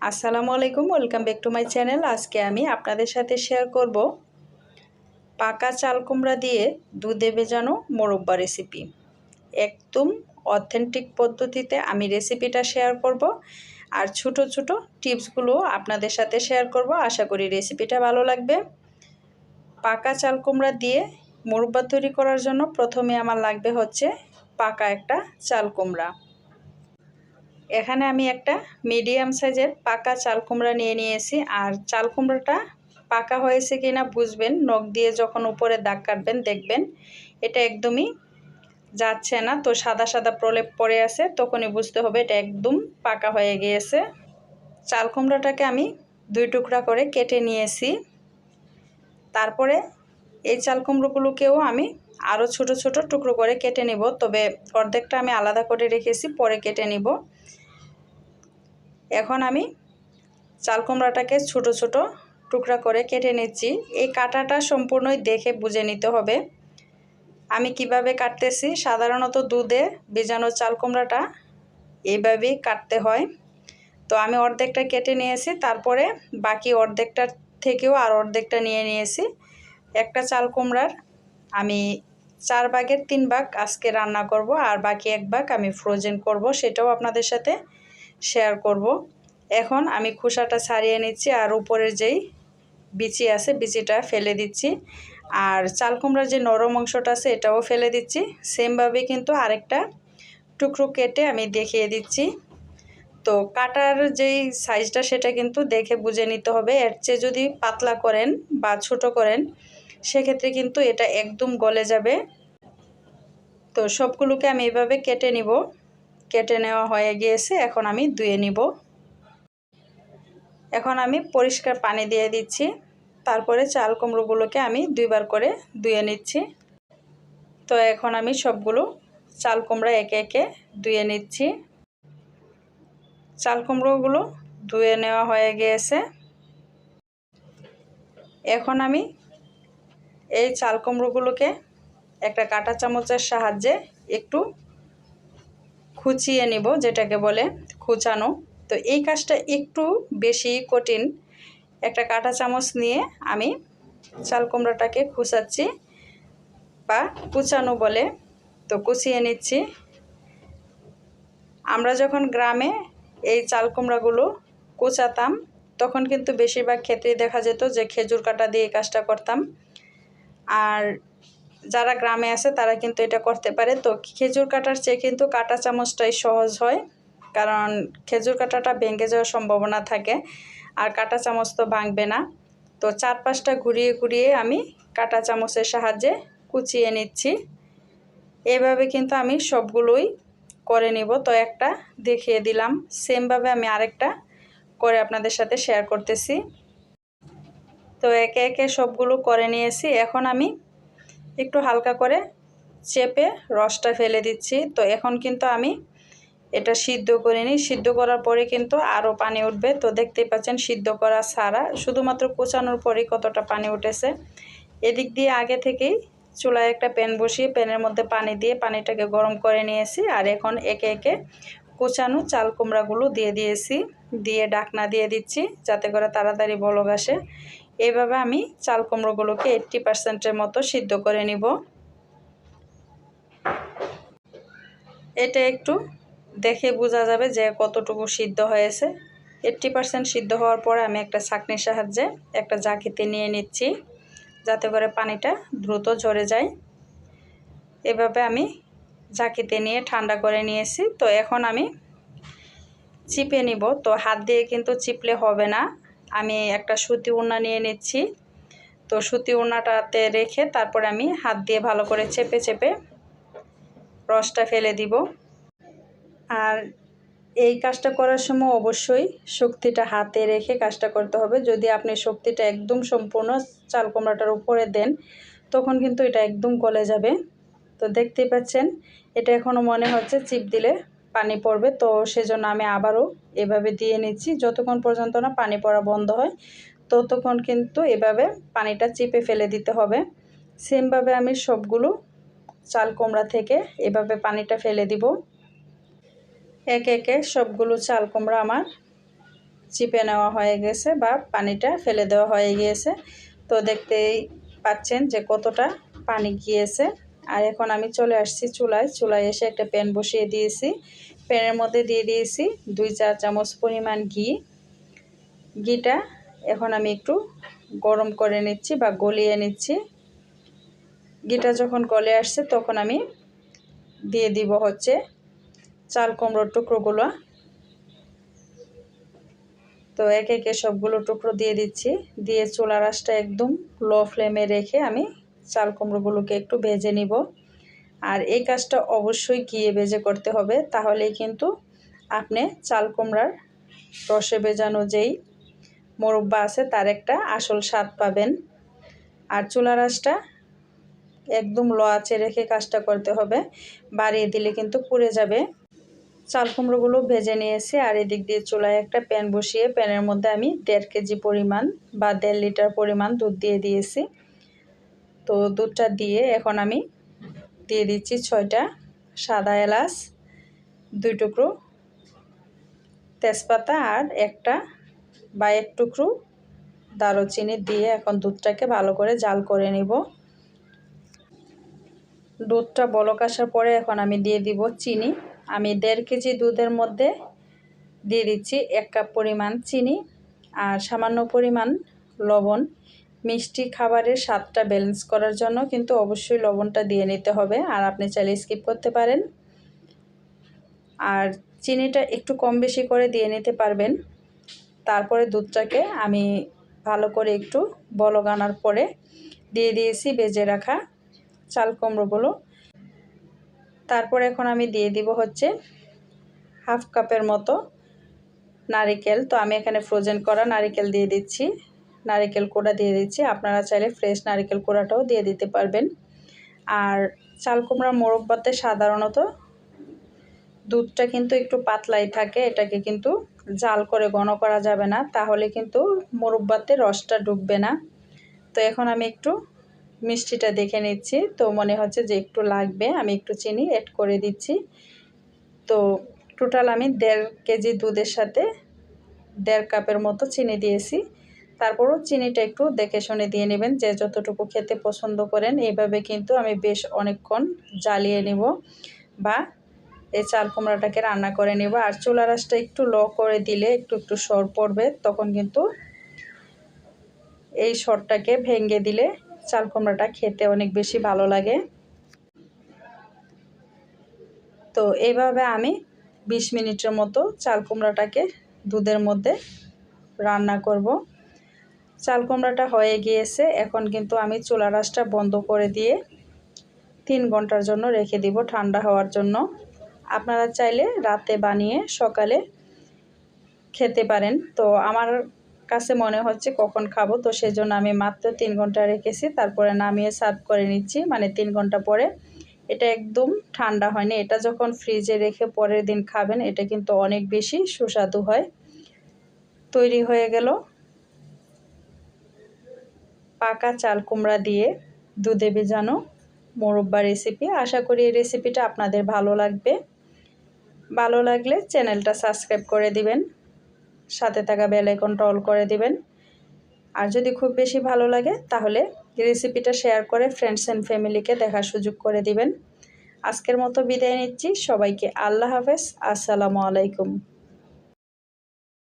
আসসালামু আলাইকুম, welcome back to my channel. আজকে আমি আপনাদের সাথে শেয়ার করব পাকা চাল কুমড়া দিয়ে দুধে ভেজানো মোরব্বা রেসিপি। একদম অথেন্টিক পদ্ধতিতে আমি রেসিপিটা শেয়ার করব আর ছোট ছোট টিপসগুলো আপনাদের সাথে শেয়ার করব। আশা করি রেসিপিটা ভালো লাগবে। পাকা চাল কুমড়া দিয়ে মোরব্বা তৈরি করার জন্য প্রথমে আমার লাগবে হচ্ছে পাকা একটা চাল কুমড়া। এখানে আমি একটা মিডিয়াম সাইজের পাকা চাল কুমড়া নিয়ে নিয়েছি। আর চাল কুমড়াটা পাকা হয়েছে কি না বুঝবেন। নখ দিয়ে যখন উপরে দাগ কাটবেন, দেখবেন এটা একদমই যাচ্ছে না। তো সাদা সাদা প্রলেপ পড়ে আছে, তখনই বুঝতে হবে এটা একদম পাকা হয়ে গিয়েছে। চাল কুমড়াটাকে আমি দুই টুকরা করে কেটে নিয়েছি। তারপরে এই চাল কুমড়োগুলোকেও আমি আরও ছোট ছোট টুকরো করে কেটে নিব। তবে অর্ধেকটা আমি আলাদা করে রেখেছি, পরে কেটে নিব। এখন আমি চাল কুমড়াটাকে ছোটো ছোট টুকরা করে কেটে নিচ্ছি। এই কাটাটা সম্পূর্ণই দেখে বুঝে নিতে হবে। আমি কীভাবে কাটতেছি? সাধারণত দুধে বেজানো চাল কুমড়াটা এইভাবেই কাটতে হয়। তো আমি অর্ধেকটা কেটে নিয়েছি, তারপরে বাকি অর্ধেকটার থেকেও আর অর্ধেকটা নিয়ে নিয়েছি। একটা চাল কুমড়ার আমি চার ভাগের তিন ভাগ আজকে রান্না করব, আর বাকি এক ভাগ আমি ফ্রোজেন করব, সেটাও আপনাদের সাথে শেয়ার করব। এখন আমি খোসাটা ছাড়িয়ে নিচ্ছি আর উপরের যেই বিচি আছে, বিচিটা ফেলে দিচ্ছি। আর চাল কুমড়ার যে নরম অংশটা আছে, এটাও ফেলে দিচ্ছি। সেমভাবে কিন্তু আরেকটা টুকরো কেটে আমি দেখিয়ে দিচ্ছি। তো কাটার যেই সাইজটা সেটা কিন্তু দেখে বুঝে নিতে হবে। এর চেয়ে যদি পাতলা করেন বা ছোট করেন, সেক্ষেত্রে কিন্তু এটা একদম গলে যাবে। তো সবগুলোকে আমি এভাবে কেটে নিব। কেটে নেওয়া হয়ে গিয়েছে, এখন আমি ধুয়ে নিব। এখন আমি পরিষ্কার পানি দিয়ে দিচ্ছি, তারপরে চাল কুমড়োগুলোকে আমি দুইবার করে ধুয়ে নিচ্ছি। তো এখন আমি সবগুলো চাল কুমড়া একে একে ধুয়ে নিচ্ছি। চাল কুমড়োগুলো ধুয়ে নেওয়া হয়ে গিয়েছে। এখন আমি এই চাল কুমড়োগুলোকে একটা কাঁটা চামচের সাহায্যে একটু খুচিয়ে নিব, যেটাকে বলে খুচানো। তো এই কাজটা একটু বেশি কঠিন। একটা কাঁটা চামচ নিয়ে আমি চাল কুমড়াটাকে খুচাচ্ছি বা কুচানো বলে। তো কুচিয়ে নিচ্ছি। আমরা যখন গ্রামে এই চাল কুমড়াগুলো কুচাতাম, তখন কিন্তু বেশিরভাগ ক্ষেত্রেই দেখা যেত যে খেজুর কাটা দিয়ে কাজটা করতাম। আর যারা গ্রামে আছে, তারা কিন্তু এটা করতে পারে। তো খেজুর কাটার চেয়ে কিন্তু কাটা চামচটাই সহজ হয়, কারণ খেজুর কাটাটা ভেঙে যাওয়ার সম্ভাবনা থাকে, আর কাটা চামচ তো ভাঙবে না। তো চার পাঁচটা ঘুরিয়ে ঘুরিয়ে আমি কাটা চামচের সাহায্যে কুচিয়ে নিচ্ছি। এভাবে কিন্তু আমি সবগুলোই করে নিব। তো একটা দেখিয়ে দিলাম। সেমভাবে আমি আরেকটা করে আপনাদের সাথে শেয়ার করতেছি। তো একে একে সবগুলো করে নিয়েছি। এখন আমি একটু হালকা করে চেপে রসটা ফেলে দিচ্ছি। তো এখন কিন্তু আমি এটা সিদ্ধ করে নিই। সিদ্ধ করার পরে কিন্তু আরও পানি উঠবে। তো দেখতেই পাচ্ছেন সিদ্ধ করা ছাড়া শুধুমাত্র কোচানোর পরেই কতটা পানি উঠেছে। এদিক দিয়ে আগে থেকেই চুলায় একটা প্যান বসিয়ে প্যানের মধ্যে পানি দিয়ে পানিটাকে গরম করে নিয়েছি। আর এখন একে একে কোচানো চাল কুমড়াগুলো দিয়ে দিয়েছি। দিয়ে ডাকনা দিয়ে দিচ্ছি যাতে করে তাড়াতাড়ি বলক আসে। এইভাবে আমি চাল কুমড়োগুলোকে এইট্টি পার্সেন্টের মতো সিদ্ধ করে নিব। এটা একটু দেখে বোঝা যাবে যে কতটুকু সিদ্ধ হয়েছে। এইট্টি পার্সেন্ট সিদ্ধ হওয়ার পরে আমি একটা ছাঁকনির সাহায্যে একটা জাকিতে নিয়ে নিচ্ছি, যাতে করে পানিটা দ্রুত ঝরে যায়। এভাবে আমি জাকিতে নিয়ে ঠান্ডা করে নিয়েছি। তো এখন আমি চিপে নিব। তো হাত দিয়ে কিন্তু চিপলে হবে না। আমি একটা সুতি উন্না নিয়ে নিচ্ছি। তো সুতি উন্নাটাতে রেখে তারপরে আমি হাত দিয়ে ভালো করে চেপে চেপে রসটা ফেলে দিব। আর এই কাজটা করার সময় অবশ্যই শক্তিটা হাতে রেখে কাজটা করতে হবে। যদি আপনি শক্তিটা একদম সম্পূর্ণ চাল কুমড়াটার উপরে দেন, তখন কিন্তু এটা একদম গলে যাবে। তো দেখতেই পাচ্ছেন, এটা এখনও মনে হচ্ছে চিপ দিলে পানি পড়বে। তো সেজন্য আমি আবারও এভাবে দিয়ে নিচ্ছি। যতক্ষণ পর্যন্ত না পানি পড়া বন্ধ হয়, ততক্ষণ কিন্তু এভাবে পানিটা চিপে ফেলে দিতে হবে। সেমভাবে আমি সবগুলো চাল কুমড়া থেকে এভাবে পানিটা ফেলে দিব। একে একে সবগুলো চাল কুমড়া আমার চিপে নেওয়া হয়ে গেছে বা পানিটা ফেলে দেওয়া হয়ে গিয়েছে। তো দেখতেই পাচ্ছেন যে কতটা পানি গিয়েছে। আর এখন আমি চলে আসছি চুলায়। চুলায় এসে একটা প্যান বসিয়ে দিয়েছি। প্যানের মধ্যে দিয়ে দিয়েছি দুই চার চামচ পরিমাণ ঘি। ঘিটা এখন আমি একটু গরম করে নিচ্ছি বা গলিয়ে নিচ্ছি। ঘিটা যখন গলে আসছে তখন আমি দিয়ে দিব হচ্ছে চাল কুমড়োর টুকরোগুলো। তো একে একে সবগুলো টুকরো দিয়ে দিচ্ছি। দিয়ে চুলা রাসটা একদম লো ফ্লেমে রেখে আমি চাল, কুমড়োগুলোকে একটু ভেজে নিব। আর এই কাজটা অবশ্যই গিয়ে ভেজে করতে হবে, তাহলেই কিন্তু আপনি চাল, কুমড়ার রসে ভেজানো যেই মোরব্বা আছে, তার একটা আসল স্বাদ পাবেন। আর চুলা রাসটা একদম লো আঁচে রেখে কাজটা করতে হবে, বাড়িয়ে দিলে কিন্তু পুড়ে যাবে। চাল, কুমড়োগুলো ভেজে নিয়েছি, আর এদিক দিয়ে চুলায় একটা প্যান বসিয়ে, প্যানের মধ্যে আমি দেড় কেজি পরিমাণ বা দেড় লিটার পরিমাণ দুধ দিয়ে দিয়েছি। তো দুধটা দিয়ে এখন আমি দিয়ে দিচ্ছি ছয়টা সাদা এলাচ, দুই টুকরো তেজপাতা আর একটা বা এক টুকরো দারুচিনি দিয়ে এখন দুধটাকে ভালো করে জাল করে নিব। দুধটা বলক আসার পরে এখন আমি দিয়ে দিব চিনি। আমি দেড় কেজি দুধের মধ্যে দিয়ে দিচ্ছি এক কাপ পরিমাণ চিনি আর সামান্য পরিমাণ লবণ। মিষ্টি খাবারের স্বাদটা ব্যালেন্স করার জন্য কিন্তু অবশ্যই লবণটা দিয়ে নিতে হবে। আর আপনি চাইলে স্কিপ করতে পারেন। আর চিনিটা একটু কম বেশি করে দিয়ে নিতে পারবেন। তারপরে দুধটাকে আমি ভালো করে একটু বলক আনার পরে দিয়ে দিয়েছি বেজে রাখা চাল কুমড়োগুলো। তারপর এখন আমি দিয়ে দিব হচ্ছে হাফ কাপের মতো নারিকেল। তো আমি এখানে ফ্রোজেন করা নারিকেল দিয়ে দিচ্ছি। নারিকেল কোড়া দিয়ে দিচ্ছি। আপনারা চাইলে ফ্রেশ নারিকেল কোড়াটাও দিয়ে দিতে পারবেন। আর চাল কুমড়ার মোরব্বাতে সাধারণত দুধটা কিন্তু একটু পাতলাই থাকে, এটাকে কিন্তু জাল করে ঘন করা যাবে না, তাহলে কিন্তু মোরব্বাতে রসটা ডুববে না। তো এখন আমি একটু মিষ্টিটা দেখে নিচ্ছি। তো মনে হচ্ছে যে একটু লাগবে, আমি একটু চিনি অ্যাড করে দিচ্ছি। তো টোটাল আমি দেড় কেজি দুধের সাথে দেড় কাপের মতো চিনি দিয়েছি। তারপরও চিনিটা একটু দেখে শুনে দিয়ে নেবেন যে যতটুকু খেতে পছন্দ করেন। এইভাবে কিন্তু আমি বেশ অনেকক্ষণ জ্বালিয়ে নিব বা এই চাল কুমড়াটাকে রান্না করে নেব। আর চুলা রাসটা একটু লো করে দিলে একটু একটু সর পড়বে, তখন কিন্তু এই সরটাকে ভেঙে দিলে চাল কুমড়াটা খেতে অনেক বেশি ভালো লাগে। তো এইভাবে আমি ২০ মিনিটের মতো চাল কুমড়াটাকে দুধের মধ্যে রান্না করব। চাল কুমড়াটা হয়ে গিয়েছে। এখন কিন্তু আমি চুলা রাসটা বন্ধ করে দিয়ে তিন ঘণ্টার জন্য রেখে দিব ঠান্ডা হওয়ার জন্য। আপনারা চাইলে রাতে বানিয়ে সকালে খেতে পারেন। তো আমার কাছে মনে হচ্ছে কখন খাব, তো সেই জন্য আমি মাত্র তিন ঘণ্টা রেখেছি। তারপরে নামিয়ে সার্ভ করে নিচ্ছি মানে তিন ঘণ্টা পরে। এটা একদম ঠান্ডা হয়নি। এটা যখন ফ্রিজে রেখে পরের দিন খাবেন, এটা কিন্তু অনেক বেশি সুস্বাদু হয়। তৈরি হয়ে গেল। পাকা চাল কুমড়া দিয়ে দুধে ভেজানো মোরব্বা রেসিপি আশা করি এই রেসিপিটা আপনাদের ভালো লাগবে। ভালো লাগলে চ্যানেলটা সাবস্ক্রাইব করে দিবেন। সাথে থাকা বেল আইকনটা অল করে দিবেন। আর যদি খুব বেশি ভালো লাগে, তাহলে রেসিপিটা শেয়ার করে ফ্রেন্ডস অ্যান্ড ফ্যামিলিকে দেখার সুযোগ করে দিবেন। আজকের মতো বিদায় নিচ্ছি। সবাইকে আল্লাহ হাফেজ। আসসালামু আলাইকুম।